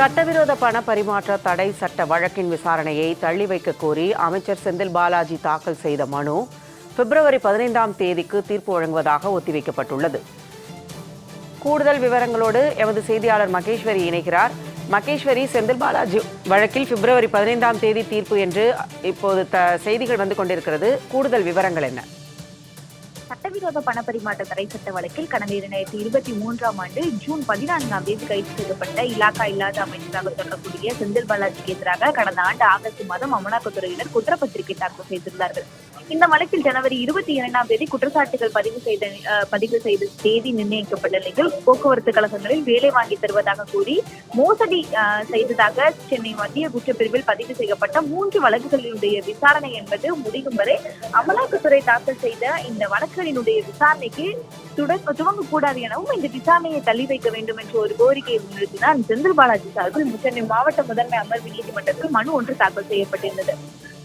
சட்டவிரோத பண பரிமாற்ற தடை சட்ட வழக்கின் விசாரணையை தள்ளி வைக்க கோரி அமைச்சர் செந்தில் பாலாஜி தாக்கல் செய்த மனு பிப்ரவரி பதினைந்தாம் தேதிக்கு தீர்ப்பு வழங்குவதாக ஒத்திவைக்கப்பட்டுள்ளது. கூடுதல் விவரங்களோடு எமது செய்தியாளர் மகேஸ்வரி இணைகிறார். மகேஸ்வரி செந்தில் பாலாஜி வழக்கில் பிப்ரவரி பதினைந்தாம் தேதி தீர்ப்பு என்று இப்போது த செய்திகள் வந்து கொண்டிருக்கிறது. கூடுதல் விவரங்கள் என்ன? சட்டவிரோத பண பரிமாற்ற தடை சட்ட வழக்கில் கடந்த இரண்டாயிரத்தி இருபத்தி மூன்றாம் ஆண்டு ஜூன் பதினான்காம் தேதி கைது செய்யப்பட்ட இலாக்கா இல்லாத அமைச்சராக தொடரக்கூடிய செந்தில் பாலாஜிக்கு எதிராக கடந்த ஆண்டு ஆகஸ்ட் மாதம் அமலாக்கத்துறையினர் குற்றப்பத்திரிகை தாக்கல் செய்திருந்தார்கள். இந்த வழக்கில் ஜனவரி இருபத்தி இரண்டாம் தேதி குற்றச்சாட்டுகள் பதிவு செய்த பதிவு செய்த தேதி நிர்ணயிக்கப்பட்ட நிலையில் போக்குவரத்து கழகங்களில் வேலை வாங்கி தருவதாக கூறி மோசடி செய்ததாக சென்னை மத்திய குற்றப்பிரிவில் பதிவு செய்யப்பட்ட மூன்று வழக்குகளினுடைய விசாரணை என்பது முடியும் வரை அமலாக்கத்துறை தாக்கல் செய்த இந்த வழக்குகளினுடைய விசாரணைக்கு துட- துவங்கக்கூடாது எனவும் இந்த விசாரணையை தள்ளி வைக்க வேண்டும் என்ற ஒரு கோரிக்கையை முன்னிறுத்தினார் செந்தில் பாலாஜி சார்பில் சென்னை மாவட்ட முதன்மை அமர்வு நீதிமன்றத்தில் மனு ஒன்று தாக்கல் செய்யப்பட்டிருந்தது.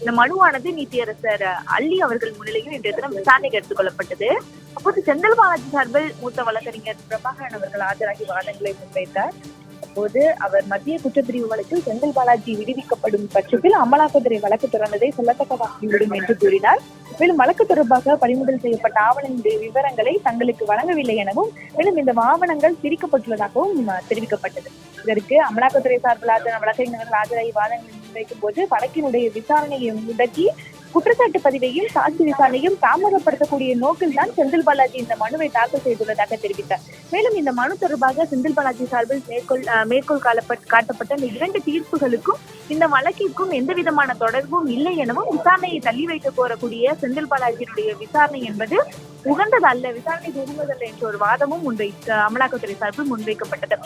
இந்த மனுவானது நீதியரசர் அள்ளி அவர்கள் முன்னிலையில் இன்றைய தினம் விசாரணைக்கு எடுத்துக் கொள்ளப்பட்டது. அப்போது செந்தில் பாலாஜி சார்பில் மூத்த வழக்கறிஞர் பிரபாகரன் அவர்கள் ஆஜராகி வாதங்களை முன்வைத்தார். அப்போது அவர் மத்திய குற்றப்பிரிவு வழக்கில் செந்தில் பாலாஜி விடுவிக்கப்படும் பட்சத்தில் அமலாக்கத்துறை வழக்கு தொடர்ந்ததை சொல்லத்தக்கதாகிவிடும் என்று கூறினார். மேலும் வழக்கு தொடர்பாக பறிமுதல் செய்யப்பட்ட ஆவணங்களின் விவரங்களை தங்களுக்கு வழங்கவில்லை எனவும் மேலும் இந்த ஆவணங்கள் பிரிக்கப்பட்டுள்ளதாகவும் தெரிவிக்கப்பட்டது. இதற்கு அமலாக்கத்துறை சார்பில் ஆஜரான வழக்கறிஞர்கள் ஆஜராகி வாதங்களை வைக்கும் போது வழக்கினுடைய விசாரணையை முடக்கி குற்றச்சாட்டு பதிவையும் சாட்சி விசாரணையும் தாமதப்படுத்தக்கூடிய நோக்கில் தான் செந்தில் பாலாஜி இந்த மனுவை தாக்கல் செய்துள்ளதாக தெரிவித்தார். மேலும் இந்த மனு தொடர்பாக செந்தில் பாலாஜி சார்பில் மேற்கொள் மேற்கோள் காட்டப்பட்ட இந்த இரண்டு தீர்ப்புகளுக்கும் இந்த வழக்கிற்கும் எந்த விதமான தொடர்பும் இல்லை எனவும் விசாரணையை தள்ளி வைக்க கோரக்கூடிய செந்தில் பாலாஜியினுடைய விசாரணை என்பது உகந்தது அல்ல விசாரணை உகந்ததல்ல என்ற ஒரு வாதமும் முன்வை அமலாக்கத்துறை சார்பில் முன்வைக்கப்பட்டது.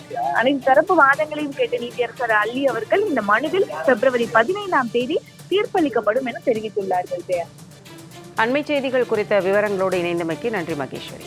அனைத்து தரப்பு வாதங்களையும் கேட்ட நீதியரசர் அள்ளி அவர்கள் இந்த மனுவில் பிப்ரவரி பதினைந்தாம் தேதி தீர்ப்பளிக்கப்படும் என தெரிவித்துள்ளார்கள் அண்மை செய்திகள் குறித்த விவரங்களோடு இணைந்தமைக்கு நன்றி மகேஸ்வரி.